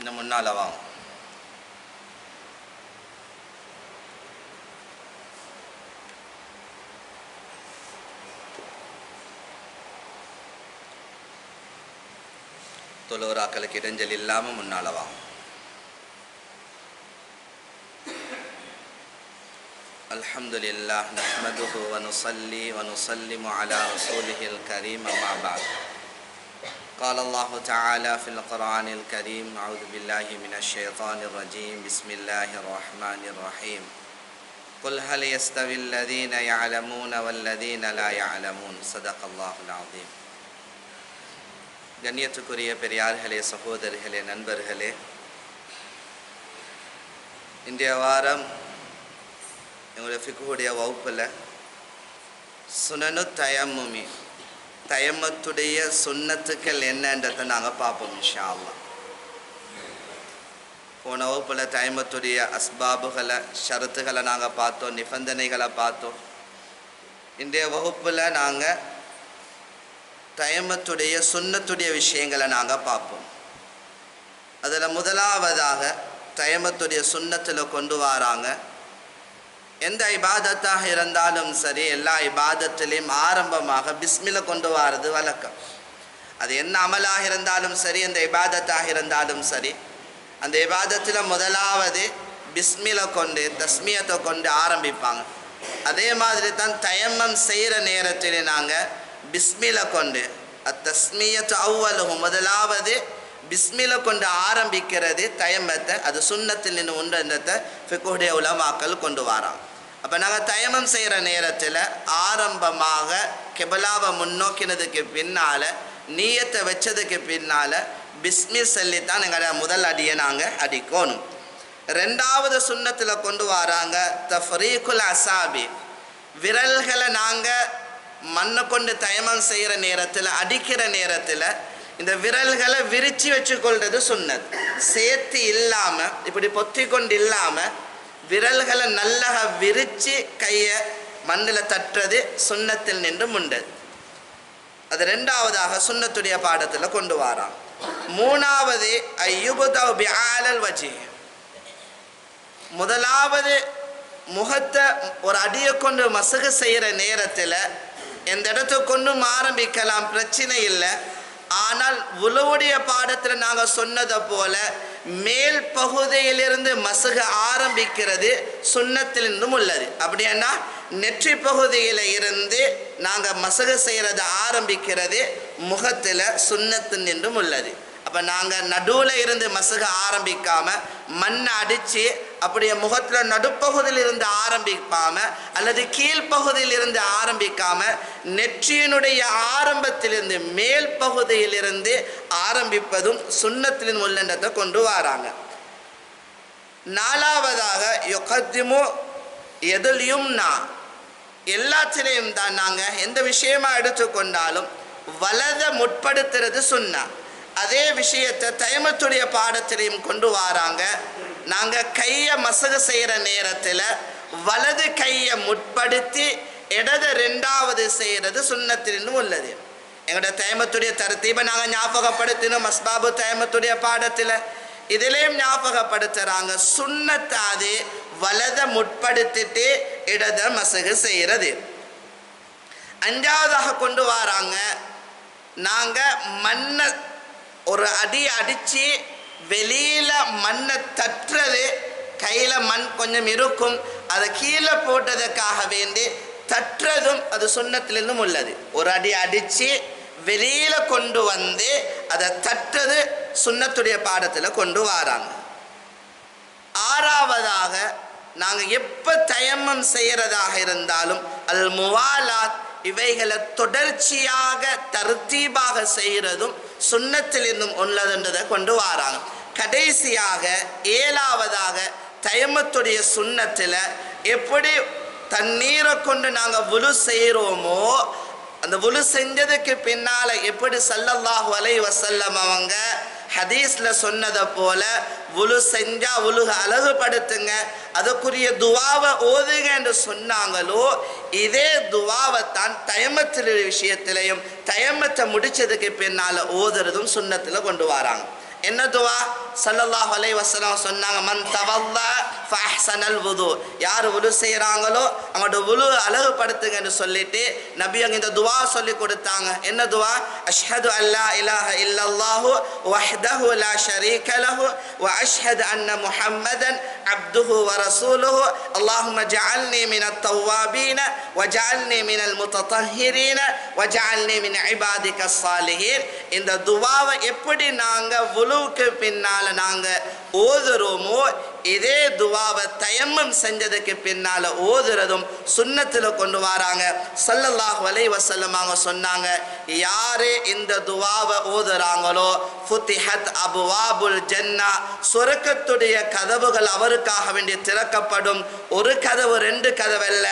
இன்னும் முன்னால் வாங்க தொழுவராக்களுக்கு இடைஞ்சல் இல்லாமல் முன்னால் வாங்க الحمد لله نحمده ونصلي ونسلم على رسوله الكريم أما بعد قال الله تعالى في القرآن الكريم أعوذ بالله من الشيطان الرجيم بسم الله الرحمن الرحيم قل هل يستوي الذين يعلمون والذين لا يعلمون صدق الله العظيم கண்ணியத்துக்குரிய பெரியார்களே சகோதரர்களே நண்பர்களே இன்றைய வாரம் எங்களுடைய ஃபிக்குடைய வகுப்பில் சுனனு தயம்முமி தயமத்துடைய சுண்ணத்துக்கள் என்னன்றதை நாங்கள் பார்ப்போம் இன்ஷா போன வகுப்பில் தயமத்துடைய அஸ்பாபுகளை ஷரத்துகளை நாங்கள் பார்த்தோம் நிபந்தனைகளை பார்த்தோம். இன்றைய வகுப்பில் நாங்கள் தயமத்துடைய சுண்ணத்துடைய விஷயங்களை நாங்கள் பார்ப்போம். அதில் முதலாவதாக தயமத்துடைய சுண்ணத்தில் கொண்டு வராங்க. எந்த இபாதத்தாக இருந்தாலும் சரி எல்லா இபாதத்திலையும் ஆரம்பமாக பிஸ்மில கொண்டு வாரது வழக்கம். அது என்ன அமலாக இருந்தாலும் சரி அந்த இபாதத்தாக இருந்தாலும் சரி அந்த இபாதத்தில் முதலாவது பிஸ்மில கொண்டு தஸ்மியத்தை கொண்டு ஆரம்பிப்பாங்க. அதே மாதிரி தான் தயம்மம் செய்கிற நேரத்தில் நாங்கள் பிஸ்மில கொண்டு அத்தஸ்மியத்து அவ்வளவு முதலாவது பிஸ்மில கொண்டு ஆரம்பிக்கிறது தயமத்தை அது சுண்ணத்தில் நின்று உண்டத்தை ஃபிகுடைய உலமாக்கல் கொண்டு வராங்க. அப்போ நாங்கள் தயமம் செய்கிற நேரத்தில் ஆரம்பமாக கெபலாவை முன்னோக்கினதுக்கு பின்னால் நீயத்தை வச்சதுக்கு பின்னால் பிஸ்மி சொல்லித்தான் எங்களோட முதல் அடியை நாங்கள் அடிக்கணும். ரெண்டாவது சுண்ணத்தில் கொண்டு வராங்க தஃப்ரீகுல் அசாபி. விரல்களை நாங்கள் மண்ணை கொண்டு தயமம் செய்கிற நேரத்தில் அடிக்கிற நேரத்தில் இந்த விரல்களை விரித்து வச்சுக்கொள்றது சுண்ணத். சேர்த்து இல்லாமல் இப்படி பொத்தி கொண்டு இல்லாமல் விரல்களை நல்லா விரித்து கையை மண்ணில் தட்டுறது சுண்ணத்தில் நின்று முண்டது அது ரெண்டாவதாக சுண்ணத்துடைய பாடத்தில் கொண்டு வரான். மூணாவது ஐயுபுதவ் வஜி. முதலாவது முகத்தை ஒரு அடியை கொண்டு மசகு செய்கிற நேரத்தில் எந்த இடத்த கொண்டும் ஆரம்பிக்கலாம் பிரச்சனை இல்லை. ஆனால் உழவுடைய பாடத்தில் நாங்கள் சொன்னதை போல மேல் பகுதியிலிருந்து மசுக ஆரம்பிக்கிறது சுண்ணத்திலிருந்தும் உள்ளது. அப்படின்னா நெற்றி பகுதியில் இருந்து நாங்கள் மசக செய்கிறது ஆரம்பிக்கிறது முகத்தில் சுண்ணத்து நின்றும் உள்ளது. அப்போ நாங்கள் நடுவில் இருந்து மசக ஆரம்பிக்காமல் மண்ணை அடித்து அப்படியே முகத்தில் நடுப்பகுதியில் இருந்து ஆரம்பிக்காம அல்லது கீழ்ப்பகுதியில் இருந்து ஆரம்பிக்காம நெற்றியினுடைய ஆரம்பத்திலிருந்து மேல் பகுதியிலிருந்து ஆரம்பிப்பதும் சுண்ணத்திலின் உள்ளண்டத்தை கொண்டு வராங்க. நாலாவதாக யுகத்திமு எதுலையும் நான் எல்லாத்திலையும் தான் நாங்கள் எந்த விஷயமா எடுத்துக்கொண்டாலும் வலதை முற்படுத்துறது சுண்ணா. அதே விஷயத்தை தைமத்துடைய பாடத்திலையும் கொண்டு வராங்க. நாங்கள் கையை மசகு செய்கிற நேரத்தில் வலது கையை முற்படுத்தி இடது ரெண்டாவது செய்கிறது சுண்ணத்திலும் உள்ளது. எங்களோட தயமத்துடைய தரத்தீபை நாங்கள் ஞாபகப்படுத்தினோம் மஸ்பாபு தயமத்துடைய பாடத்தில். இதிலையும் ஞாபகப்படுத்துகிறாங்க சுண்ணத்தாது வலதை முற்படுத்திட்டு இடத மசகு செய்கிறது அஞ்சாவதாக கொண்டு வராங்க நாங்கள் மண்ணை ஒரு அடி அடித்து வெளியில் மண்ணை தட்டுறது கையில் மண் கொஞ்சம் இருக்கும். அதை கீழே போட்டதுக்காக வேண்டி தட்டுறதும் அது சுண்ணத்திலிருந்தும் உள்ளது. ஒரு அடி அடித்து வெளியில் கொண்டு வந்து அதை தட்டுறது சுண்ணத்துடைய பாடத்தில் கொண்டு வராங்க. ஆறாவதாக நாங்கள் எப்போ தயமம் செய்கிறதாக இருந்தாலும் அல் முவாலாத் இவைகளை தொடர்ச்சியாக தருத்தீபாக செய்கிறதும் சுண்ணத்தில் இருந்தும் உள்ளதுன்றதை கொண்டு வராங்க. கடைசியாக ஏழாவதாக தயமத்துடைய சுண்ணத்தில் எப்படி தண்ணீரை கொண்டு நாங்கள் உலு செய்கிறோமோ அந்த உலு செஞ்சதுக்கு பின்னால் எப்படி சல்லல்லாஹு அலை வசல்லம் அவங்க ஹதீஸில் சொன்னதை போல உலு செஞ்சா உலுக அழகுபடுத்துங்க. அதுக்குரிய துவாவை ஓதுங்க என்று சொன்னாங்களோ இதே துவாவைத்தான் தயமத்தில் விஷயத்திலையும் தயமத்தை முடிச்சதுக்கு பின்னால் ஓதுறதும் சுண்ணத்தில் கொண்டு வராங்க. என்ன துவா? சல்லல்லாஹ் அலை வசலம் சொன்னாங்க மண் தவல்லா ஃபஹ்சனல் உது யார் உலு செய்கிறாங்களோ அவங்களோட உலு அழகுபடுத்துங்கன்னு சொல்லிட்டு நபி அங்கே இந்த துவா சொல்லி கொடுத்தாங்க. என்ன துவா? அஷ்ஹது அல்லா இலாஹ இல்லல்லாஹு வஹ்தஹு லா ஷரீக லஹு வ அஷ்ஹது அன்ன முஹம்மதன் அப்துஹு வ ரசூலுஹு. அல்லாஹும்ம ஜஅல்னி மினத் தவ்வாபீன வ ஜஅல்னி மினல் முத்தஹிரீன வ ஜஅல்னி மின் இபாதிக சாலிஹீன். இந்த துவாவை எப்படி நாங்கள் உலு தொழுவுக்கு பின்னால நாங்கள் ஓதுறோமோ இதே துவாவை தயம்மம் செஞ்சதுக்கு பின்னால ஓதுறதும் சுண்ணத்தில் கொண்டு வராங்க. சல்லல்லாஹ் வலை வசல்லமாக அவங்க சொன்னாங்க யாரே இந்த துவாவை ஓதுறாங்களோ ஃபுத்திஹத் அபுவாபுல் ஜன்னா சொருக்கத்துடைய கதவுகள் அவருக்காக வேண்டி திறக்கப்படும். ஒரு கதவு ரெண்டு கதவு அல்ல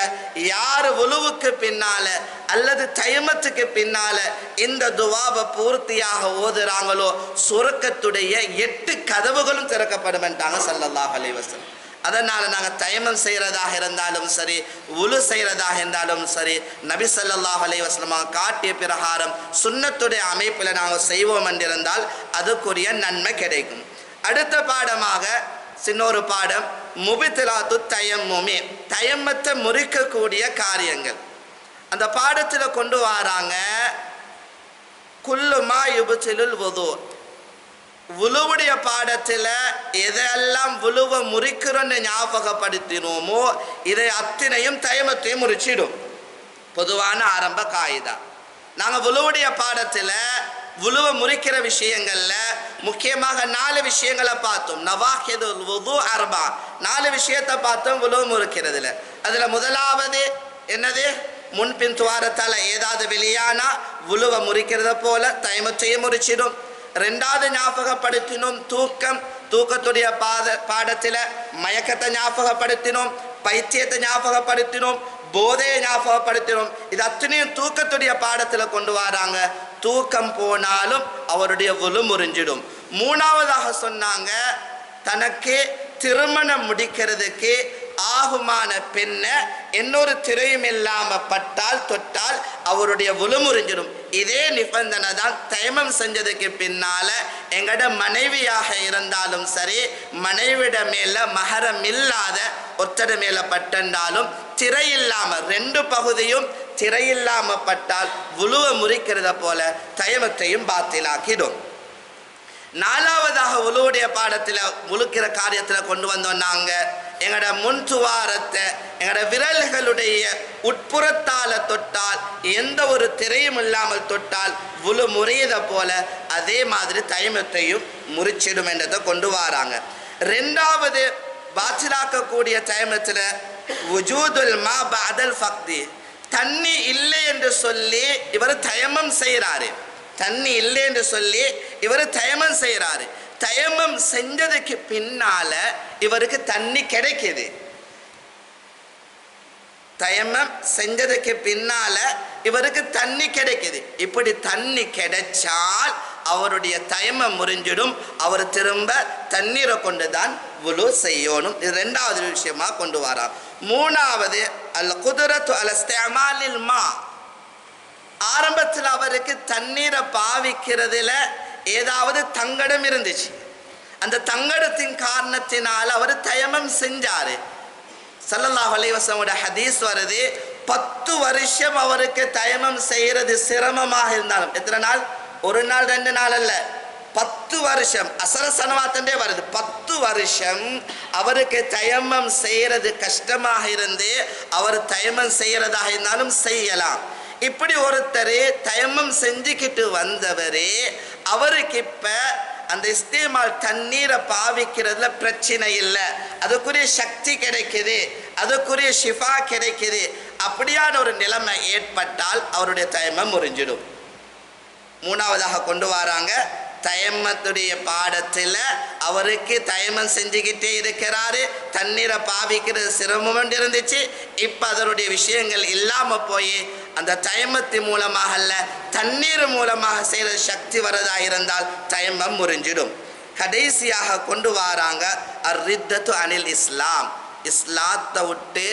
யார் உழுவுக்கு பின்னால அல்லது தயமத்துக்கு பின்னால இந்த துவாவை பூர்த்தியாக ஓதுறாங்களோ சுரக்கத்துடைய எட்டு கதவுகளும் திறக்கப்படும் சல்லல்லாஹ் அலைவசம் அலைஹி அதனால் நாங்கள் தயமம் செய்கிறதாக இருந்தாலும் சரி உலு செய்கிறதாக இருந்தாலும் சரி நபி சல்லாஹ் அலைஹி காட்டிய பிரகாரம் சுண்ணத்துடைய அமைப்பில் நாங்கள் செய்வோம் என்றிருந்தால் அதுக்குரிய நன்மை கிடைக்கும். அடுத்த பாடமாக சின்னொரு பாடம் முபித்திலாத்து தயம்முமே. தயமத்தை முறிக்கக்கூடிய காரியங்கள். அந்த பாடத்தில் கொண்டு வராங்க. குல்லுமா யுபுச்சிலுல் வுது. உழுவுடைய பாடத்தில் எதெல்லாம் உழுவை முறிக்கிறோன்னு ஞாபகப்படுத்தினோமோ இதை அத்தனையும் தயமத்தையும் முறிச்சிடும். பொதுவான ஆரம்ப காயிதா. நாங்கள் உழுவுடைய பாடத்தில் உழுவ முறிக்கிற விஷயங்களில் முக்கியமாக நாலு விஷயங்களை பார்த்தோம். நவாஹிது உது அர்பா. நாலு விஷயத்தை பார்த்தோம் உழுவு முறிக்கிறதுல. அதில் முதலாவது என்னது? முன்பின் துவாரத்தால் ஏதாவது வெளியானா உழுவ முறிக்கிறத போல தைமத்தையும் முறிச்சிடும். ரெண்டாவது ஞாபகப்படுத்தினோம் தூக்கம் தூக்கத்துடைய பாத பாடத்தில் மயக்கத்தை ஞாபகப்படுத்தினோம் பைத்தியத்தை ஞாபகப்படுத்தினோம் போதையை ஞாபகப்படுத்தினோம். இது அத்தனையும் தூக்கத்துடைய பாடத்தில் கொண்டு வராங்க. தூக்கம் போனாலும் அவருடைய உழு முறிஞ்சிடும். மூணாவதாக சொன்னாங்க தனக்கு திருமணம் முடிக்கிறதுக்கு ஆகுமான பெண்ணை இன்னொரு திரையும் இல்லாம பட்டால் தொட்டால் அவருடைய உளுமுறிஞ்சிடும். இதே நிபந்தனை தான் தைமம் செஞ்சதுக்கு பின்னால எங்கட மனைவியாக இருந்தாலும் சரி மனைவிட மேல மகரம் இல்லாத ஒத்தட மேல பட்டண்டாலும் திரை இல்லாம ரெண்டு பகுதியும் திரை இல்லாம பட்டால் உழுவ முறிக்கிறத போல தயமத்தையும் பாத்திலாக்கிடும். நாலாவதாக உழுவுடைய பாடத்தில் முழுக்கிற காரியத்தில் கொண்டு வந்தோம் நாங்கள் எங்களோட முன் துவாரத்தை எங்களோட விரல்களுடைய உட்புறத்தால தொட்டால் எந்த ஒரு திரையும் இல்லாமல் தொட்டால் உழு முறையதை போல அதே மாதிரி தயமத்தையும் முறிச்சிடும் என்றதை கொண்டு வராங்க. ரெண்டாவது பாச்சிலாக்கக்கூடிய தயமத்தில் உஜூதுல் மா பதல் ஃபக்தி. தண்ணி இல்லை என்று சொல்லி இவர் தயமம் செய்கிறாரு. தண்ணி இல்லை என்று சொல்லி இவர் தயமம் செய்கிறாரு. தயமம் செஞ்சதுக்கு பின்னால இவருக்கு தண்ணி கிடைக்குது. தயமம் செஞ்சதுக்கு பின்னால இவருக்கு தண்ணி கிடைக்குது. இப்படி தண்ணி கிடைச்சால் அவருடைய தயமம் முறிஞ்சிடும். அவர் திரும்ப தண்ணீரை கொண்டு தான் உழு செய்யணும். இது ரெண்டாவது விஷயமா கொண்டு வரான். மூணாவது அல் குதிரத்து அல் மா. ஆரம்பத்தில் அவருக்கு தண்ணீரை பாவிக்கிறதுல ஏதாவது தங்கடம் இருந்துச்சு. அந்த தங்கடத்தின் காரணத்தினால் அவர் தயமம் செஞ்சார். சல்லல்லாஹ் அலைவசமோட ஹதீஸ் வருது பத்து வருஷம் அவருக்கு தயமம் செய்கிறது சிரமமாக இருந்தாலும் எத்தனை நாள்? ஒரு நாள் ரெண்டு நாள் அல்ல பத்து வருஷம் அசர சனவாத்தண்டே வருது பத்து வருஷம் அவருக்கு தயமம் செய்யறது கஷ்டமாக இருந்து அவர் தயமம் செய்யறதாக இருந்தாலும் செய்யலாம். இப்படி ஒருத்தர் தயமம் செஞ்சுக்கிட்டு வந்தவரே அவருக்கு இப்ப அந்த இஸ்தேமால் தண்ணீரை பாவிக்கிறதுல பிரச்சனை இல்லை. அதுக்குரிய சக்தி கிடைக்குது. அதுக்குரிய ஷிஃபா கிடைக்குது. அப்படியான ஒரு நிலைமை ஏற்பட்டால் அவருடைய தயமம் முறிஞ்சிடும். மூணாவதாக கொண்டு வராங்க. தயமத்துடைய பாடத்தில் அவருக்கு தயமம் செஞ்சுக்கிட்டே இருக்கிறாரு. தண்ணீரை பாவிக்கிறது சிரமம் இருந்துச்சு. இப்போ அதனுடைய விஷயங்கள் இல்லாமல் போய் அந்த தயமத்தின் மூலமாக அல்ல தண்ணீர் மூலமாக செய்கிற சக்தி வரதா இருந்தால் தயமம் முறிஞ்சிடும். கடைசியாக கொண்டு வராங்க அர் ரித்தத்து அனில் இஸ்லாம். இஸ்லாத்தை விட்டு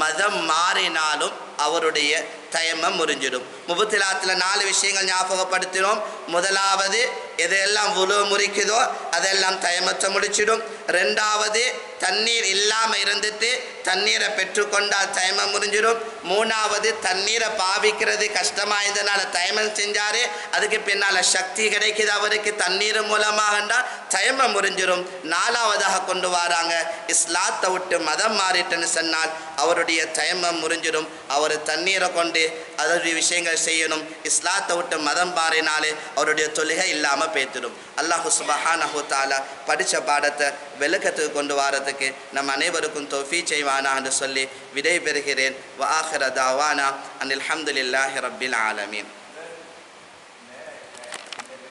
மதம் மாறினாலும் அவருடைய தயமம் முறிஞ்சிடும். முபத்திலாத்தில் நாலு விஷயங்கள் ஞாபகப்படுத்தினோம். முதலாவது எதையெல்லாம் உழு முறிக்குதோ அதெல்லாம் தயமத்தை முடிச்சிடும். ரெண்டாவது தண்ணீர் இல்லாமல் இருந்துட்டு தண்ணீரை பெற்றுக்கொண்டால் தயமம் முறிஞ்சிடும். மூணாவது தண்ணீரை பாவிக்கிறது கஷ்டமாக இருந்தனால தயமம் செஞ்சாரு அதுக்கு பின்னால் சக்தி கிடைக்குது அவருக்கு. தண்ணீர் மூலமாகண்டா தயமம் முறிஞ்சிடும் நாலாவதாக கொண்டு வராங்க இஸ்லாத்தை விட்டு மதம் மாறிட்டுன்னு சொன்னால் அவருடைய தயமம் முறிஞ்சிடும் அவர் தண்ணீரை கொண்டு அதனுடைய விஷயங்கள் செய்யணும். இஸ்லாத்தை விட்டு மதம் மாறினாலே அவருடைய தொழுகை இல்லாமல் பேத்திடும். அல்லாஹு சுபஹானஹு தாலா படித்த பாடத்தை விளக்கத்துக்கு கொண்டு வரதுக்கு நம் அனைவருக்கும் தொஃபி செய்வானா என்று சொல்லி விடை பெறுகிறேன் வ ஆஹிர தாவானா அன் அலமதுல்லாஹி ரப்பில் ஆலமீன்.